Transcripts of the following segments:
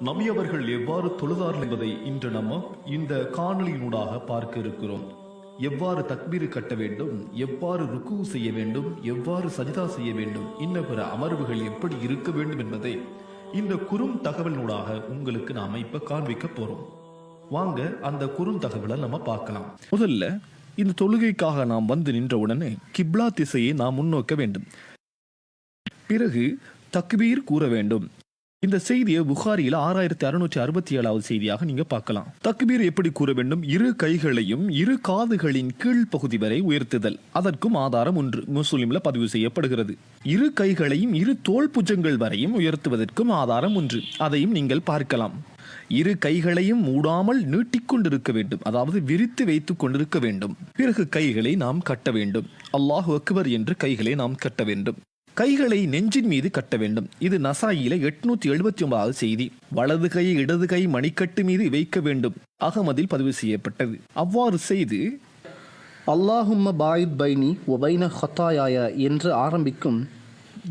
நபி அவர்கள் எவ்வாறு தொழுதார்கள் என்பதை இன்று நம்ம இந்த காணொலியினூடாக பார்க்க இருக்கிறோம். எவ்வாறு தக்பீர் கட்ட வேண்டும் எவ்வாறு ருக்கு செய்ய வேண்டும் எவ்வாறு சஜிதா செய்ய வேண்டும் இன்ன பிற அமர்வுகள் எப்படி இருக்க வேண்டும் என்பதை இந்த குறும் தகவலினூடாக உங்களுக்கு நாம இப்ப காண்பிக்க போறோம். வாங்க அந்த குறுந்தகவலை நம்ம பார்க்கலாம். முதல்ல இந்த தொழுகைக்காக நாம் வந்து நின்ற உடனே கிப்லா திசையை நாம் முன்னோக்க வேண்டும். பிறகு தக்பீர் கூற வேண்டும். இந்த செய்தியை புகாரியில் ஆறாயிரத்தி அறுநூற்றி அறுபத்தி ஏழாவது செய்தியாக நீங்க பார்க்கலாம். தக்பீர் எப்படி கூற வேண்டும்? இரு கைகளையும் இரு காதுகளின் கீழ் பகுதி வரை உயர்த்துதல். அதற்கும் ஆதாரம் ஒன்று. முஸ்லிம்ல பதிவு செய்யப்படுகிறது. இரு கைகளையும் இரு தோள் புஜங்கள் வரையும் உயர்த்துவதற்கும் ஆதாரம் ஒன்று. அதையும் நீங்கள் பார்க்கலாம். இரு கைகளையும் மூடாமல் நீட்டிக்கொண்டிருக்க வேண்டும். அதாவது விரித்து வைத்துக் கொண்டிருக்க வேண்டும். பிறகு கைகளை நாம் கட்ட வேண்டும். அல்லாஹ் அக்பர் என்று கைகளை நாம் கட்ட வேண்டும். கைகளை நெஞ்சின் மீது கட்ட வேண்டும். இது நசாயில எட்நூத்தி எழுபத்தி ஒன்பதாவது செய்தி. வலது கை இடது கை மணிக்கட்டு மீது வைக்க வேண்டும். அகமதில் பதிவு செய்யப்பட்டது. அவ்வாறு செய்து அல்லாஹும்ம பாயித் பைனி ஒபைன ஹத்தாயாய என்று ஆரம்பிக்கும்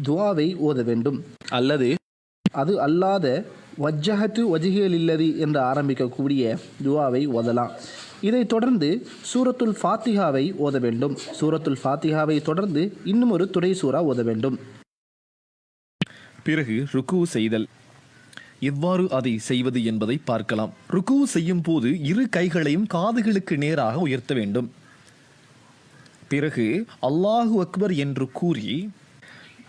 துவாவை ஓத வேண்டும். அல்லது அது அல்லாத வஜ்ஜஹத்து வஜிகலில்லதி என்று ஆரம்பிக்கக்கூடிய துவாவை ஓதலாம். இதைத் தொடர்ந்து சூரத்துல் ஃபாத்திஹாவை ஓத வேண்டும். சூரத்துல் ஃபாத்திஹாவை தொடர்ந்து இன்னும் ஒரு துணை சூறா ஓத வேண்டும். பிறகு ருக்கு செய்தல். எவ்வாறு அதை செய்வது என்பதை பார்க்கலாம். ருக்கு செய்யும் போது இரு கைகளையும் காதுகளுக்கு நேராக உயர்த்த வேண்டும். பிறகு அல்லாஹு அக்பர் என்று கூறி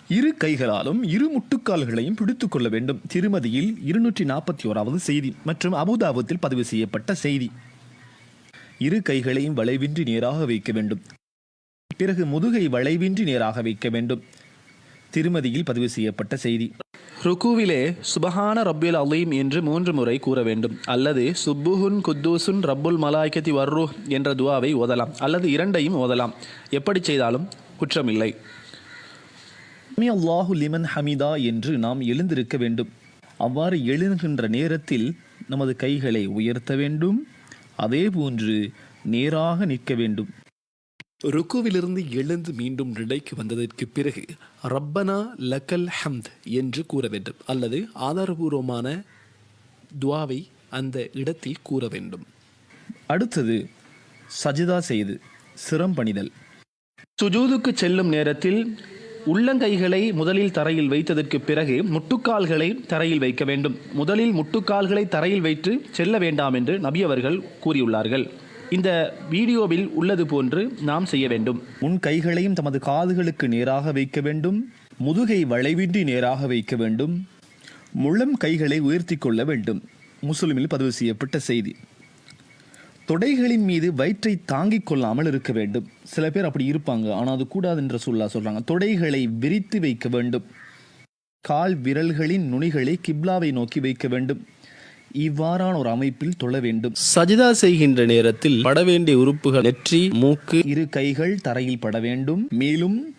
இரு கைகளாலும் இரு முட்டுக்கால்களையும் பிடித்து கொள்ள வேண்டும். திருமதியில் இருநூற்றி நாற்பத்தி ஓராவது செய்தி மற்றும் அபுதாபத்தில் பதிவு செய்யப்பட்ட செய்தி. இரு கைகளையும் வளைவின்றி நேராக வைக்க வேண்டும். பிறகு முதுகை வளைவின்றி நேராக வைக்க வேண்டும். திருமதியில் பதிவு செய்யப்பட்ட செய்தி. ருக்குவிலே சுபஹான ரப்பில் அலீம் என்று மூன்று முறை கூற வேண்டும். அல்லது சுப்புஹுன் குத்தூசுன் ரப்புல் மலாய்கத்தி வர்ரு என்ற துவாவை ஓதலாம். அல்லது இரண்டையும் ஓதலாம். எப்படி செய்தாலும் குற்றமில்லை. "சமி அல்லாஹு லிமன் ஹமிதா என்று நாம் எழுந்திருக்க வேண்டும். அவ்வாறு எழுகின்ற நேரத்தில் நமது கைகளை உயர்த்த வேண்டும். அதே போன்று நேராக நிற்க வேண்டும். ருக்குவிலிருந்து எழுந்து மீண்டும் நிலைக்கு வந்ததற்கு பிறகு ரப்பனா லக்கல் ஹம்த் என்று கூற வேண்டும் அல்லது ஆதாரபூர்வமான துவாவை அந்த இடத்தில் கூற வேண்டும். அடுத்தது சஜிதா செய்து சிரம் பணிதல். சுஜூதுக்கு செல்லும் நேரத்தில் உள்ளங்கைகளை முதலில் தரையில் வைத்ததற்கு பிறகு முட்டுக்கால்களை தரையில் வைக்க வேண்டும். முதலில் முட்டுக்கால்களை தரையில் வைத்து செல்ல வேண்டாம் என்று நபி அவர்கள் கூறியுள்ளார்கள். இந்த வீடியோவில் உள்ளது போன்று நாம் செய்ய வேண்டும். முன் கைகளையும் தமது காதுகளுக்கு நேராக வைக்க வேண்டும். முதுகை வளைவின்றி நேராக வைக்க வேண்டும். முழம் கைகளை உயர்த்தி கொள்ள வேண்டும். முஸ்லிமில் பதிவு செய்யப்பட்ட செய்தி. தொடைகளின் மீது வயிற்றை தாங்கிக் கொள்ளாமல் இருக்க வேண்டும். சில பேர் அப்படி இருப்பாங்க. ஆனால் அது கூடாது என்ற சொல்லா சொல்றாங்க. தொடைகளை விரித்து வைக்க வேண்டும். கால் விரல்களின் நுனிகளை கிப்லாவை நோக்கி வைக்க வேண்டும். இவ்வாறான ஒரு அமைப்பில் தொழ வேண்டும். சஜிதா செய்கின்ற நேரத்தில் பட வேண்டிய உறுப்புகள் நெற்றி மூக்கு இரு கைகள் தரையில் பட வேண்டும். மேலும்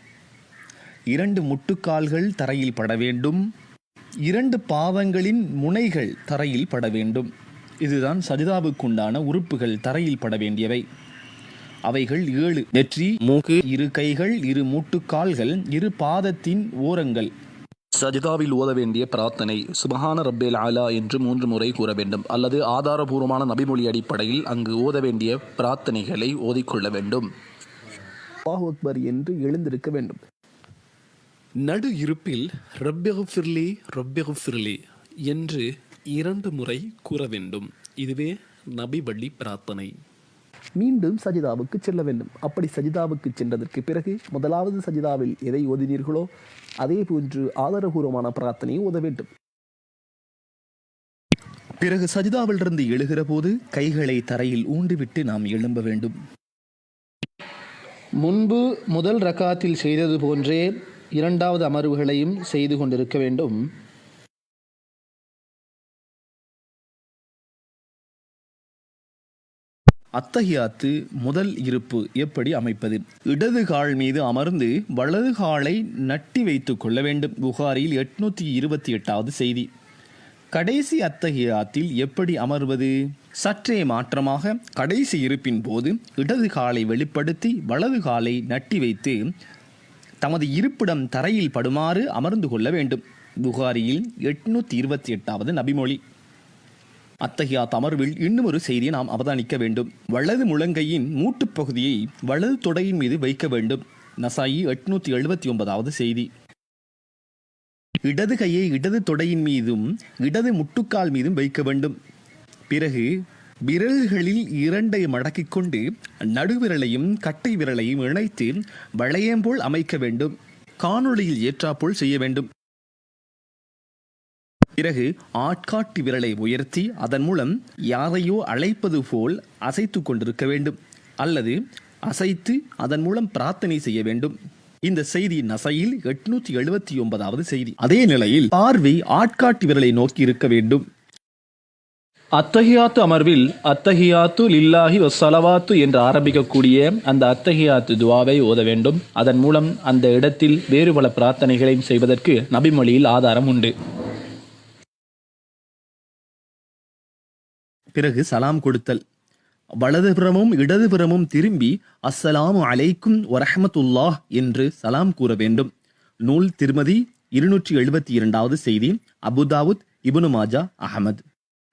இரண்டு முட்டுக்கால்கள் தரையில் பட வேண்டும். இரண்டு பாதங்களின் முனைகள் தரையில் பட வேண்டும். இதுதான் சஜிதாவுக்குண்டான உறுப்புகள் தரையில் பட வேண்டியவை. அவைகள் ஏழு. நெற்றி மூக்கு இரு கைகள் இரு முட்டுக்கால்கள் இரு பாதத்தின் ஓரங்கள். சஜிதாவில் ஓத வேண்டிய பிரார்த்தனை சுபஹான ரப்பேல் ஆலா என்று மூன்று முறை கூற வேண்டும். அல்லது ஆதாரபூர்வமான நபிமொழி அடிப்படையில் அங்கு ஓத வேண்டிய பிரார்த்தனைகளை ஓதிக்கொள்ள வேண்டும். அல்லாஹ் அக்பர் என்று எழுந்திருக்க வேண்டும். நடு இருப்பில் ரப்பெகுஃபிர்லி ரப்பெகுஃபிர்லி என்று இரண்டு முறை கூற வேண்டும். இதுவே நபி வள்ளி பிரார்த்தனை. மீண்டும் சஜிதாவுக்கு செல்ல வேண்டும். அப்படி சஜிதாவுக்கு சென்றதற்கு பிறகு முதலாவது சஜிதாவில் எதை ஓதினீர்களோ அதே போன்று ஆதாரபூர்வமான பிரார்த்தனையை ஓத வேண்டும். பிறகு சஜிதாவிலிருந்து எழுகிற போது கைகளை தரையில் ஊண்டிவிட்டு நாம் எழும்ப வேண்டும். முன்பு முதல் ரக்காத்தில் செய்தது போன்றே இரண்டாவது அமர்வுகளையும் செய்து கொண்டிருக்க வேண்டும். அத்தஹியாத்து முதல் இருப்பு எப்படி அமைப்பது? இடது கால் மீது அமர்ந்து வலது காலை நட்டி வைத்துக் கொள்ள வேண்டும். புகாரில் எட்நூத்தி இருபத்தி எட்டாவது செய்தி. கடைசி அத்தஹியாத்தில் எப்படி அமர்வது? சற்றே மாற்றமாக கடைசி இருப்பின் போது இடது காலை வெளிப்படுத்தி வலது காலை நட்டி வைத்து தமது இருப்பிடம் தரையில் படுமாறு அமர்ந்து கொள்ள வேண்டும். புகாரியில் எட்நூத்தி இருபத்தி எட்டாவது நபிமொழி. அத்தகைய அமர்வில் இன்னும் ஒரு செய்தியை நாம் அவதானிக்க வேண்டும். வலது முழங்கையின் மூட்டுப் பகுதியை வலது தொடையின் மீது வைக்க வேண்டும். நசாயி எட்நூத்தி எழுபத்தி ஒன்பதாவது செய்தி. இடது கையை இடது தொடையின் மீதும் இடது முட்டுக்கால் மீதும் வைக்க வேண்டும். பிறகு விரல்களில் இரண்டை மடக்கிக் கொண்டு நடுவிரலையும் கட்டை விரலையும் இணைத்து வளையம் போல் அமைக்க வேண்டும். காணொளியில் ஏற்றாப்போல் செய்ய வேண்டும். பிறகு ஆட்காட்டி விரலை உயர்த்தி அதன் மூலம் யாரையோ அழைப்பது போல் அசைத்து கொண்டிருக்க வேண்டும். அல்லது அசைத்து அதன் மூலம் பிரார்த்தனை செய்ய வேண்டும். இந்த செய்தி நசையில் எட்நூத்தி எழுபத்தி ஒன்பதாவது செய்தி. அதே நிலையில் பார்வை ஆட்காட்டி விரலை நோக்கி இருக்க வேண்டும். அத்தஹியாத்து அமர்வில் அத்தஹியாத்து லில்லாஹி வசலவாத்து என்று ஆரம்பிக்கக்கூடிய அந்த அத்தஹியாத்து துவாவை ஓத வேண்டும். அதன் மூலம் அந்த இடத்தில் வேறு பல பிரார்த்தனைகளையும் செய்வதற்கு நபிமொழியில் ஆதாரம் உண்டு. பிறகு சலாம் கொடுத்தல். வலதுபுறமும் இடதுபுறமும் திரும்பி அஸ்ஸலாமு அலைக்கும் வரஹமத்துல்லாஹ் என்று சலாம் கூற வேண்டும். நூல் திருமதி இருநூற்றி எழுபத்தி இரண்டாவது செய்தி அபுதாவுத் இபுனு மாஜா அகமது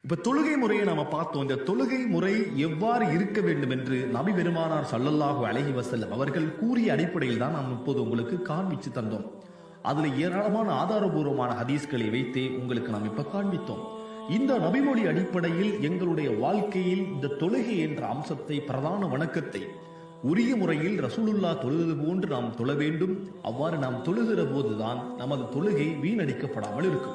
இப்ப தொழுகை முறையை நாம பார்த்தோம். இந்த தொழுகை முறை எவ்வாறு இருக்க வேண்டும் என்று நபி பெருமானார் சல்லல்லாஹு அலஹி வசல்லம் அவர்கள் கூறிய அடிப்படையில் தான் நாம் இப்போது உங்களுக்கு காண்பிச்சு தந்தோம். அதுல ஏராளமான ஆதாரபூர்வமான ஹதீஸ்களை வைத்தே உங்களுக்கு நாம் இப்ப காண்பித்தோம். இந்த நபிமொழி அடிப்படையில் எங்களுடைய வாழ்க்கையில் இந்த தொழுகை என்ற அம்சத்தை பிரதான வணக்கத்தை உரிய முறையில் ரசூலுல்லா தொழுது போன்று நாம் தொழ வேண்டும். அவ்வாறு நாம் தொழுகிற போதுதான் நமது தொழுகை வீணடிக்கப்படாமல் இருக்கும்.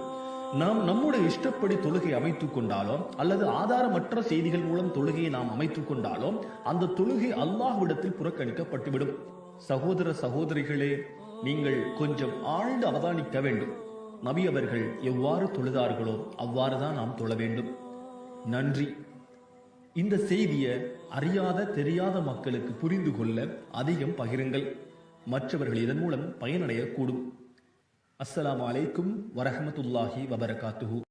நாம் நம்முடைய இஷ்டப்படி தொழுகை அமைத்துக் கொண்டாலோ அல்லது ஆதாரமற்ற செய்திகள் மூலம் தொழுகையை நாம் அமைத்துக் கொண்டாலோ அந்த தொழுகை அல்லாஹ்விடத்தில் புறக்கணிக்கப்பட்டுவிடும். சகோதர சகோதரிகளே நீங்கள் கொஞ்சம் ஆழ்ந்து அவதானிக்க வேண்டும். நபி அவர்கள் எவ்வாறு தொழுதார்களோ அவ்வாறுதான் நாம் தொழ வேண்டும். நன்றி. இந்த செய்தியை அறியாத தெரியாத மக்களுக்கு புரிந்து கொள்ள அதிகம் பகிருங்கள். மற்றவர்கள் இதன் மூலம் பயனடையக்கூடும். அஸ்ஸலாம் அலைக்கும் வரஹமத்துல்லாஹி வபரகாத்துஹூ.